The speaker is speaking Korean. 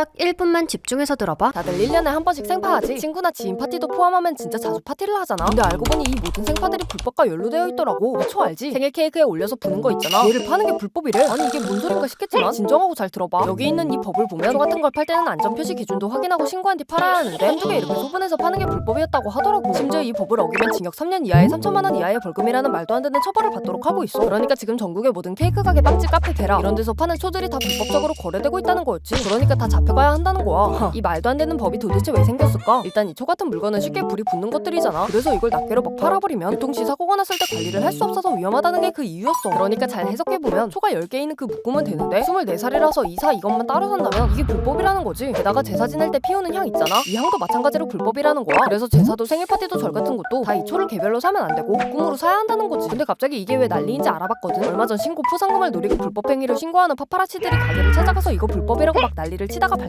딱 1분만 집중해서 들어봐. 다들 1년에 한 번씩 생파하지. 친구나 지인 파티도 포함하면 진짜 자주 파티를 하잖아. 근데 알고 보니 이 모든 생파들이 불법과 연루되어 있더라고. 미초 알지? 생일 케이크에 올려서 부는 거 있잖아. 얘를 파는 게 불법이래. 아니 이게 뭔 소린가 싶겠지만 진정하고 잘 들어봐. 여기 있는 이 법을 보면 초 같은 걸 팔 때는 안전 표시 기준도 확인하고 신고한 뒤 팔아야 하는데 한두 개 이렇게 소분해서 파는 게 불법이었다고 하더라고. 심지어 이 법을 어기면 징역 3년 이하에 3천만 원 이하의 벌금이라는 말도 안 되는 처벌을 받도록 하고 있어. 그러니까 지금 전국의 모든 케이크 가게 빵집 카페 게라 이런 데서 파는 초들이 다 불법적으로 거래되고 있다는 거였지. 그러니까 다 잡혀 가야 한다는 거야. 이 말도 안 되는 법이 도대체 왜 생겼을까? 일단 이 초 같은 물건은 쉽게 불이 붙는 것들이잖아. 그래서 이걸 낱개로 막 팔아버리면 교통시 사고가 났을 때 관리를 할 수 없어서 위험하다는 게 그 이유였어. 그러니까 잘 해석해보면 초가 10개 있는 그 묶으면 되는데 24살이라서 이사 이것만 따로 산다면 이게 불법이라는 거지. 게다가 제사 지낼 때 피우는 향 있잖아. 이 향도 마찬가지로 불법이라는 거야. 그래서 제사도 생일 파티도 절 같은 것도 다 이 초를 개별로 사면 안 되고 묶음으로 사야 한다는 거지. 근데 갑자기 이게 왜 난리인지 알아봤거든. 얼마 전 신고 포상금을 노리고 불법 행위를 신고하는 파파라치들이 가게를 찾아가서 이거 불법이라고 막 난리를 치다가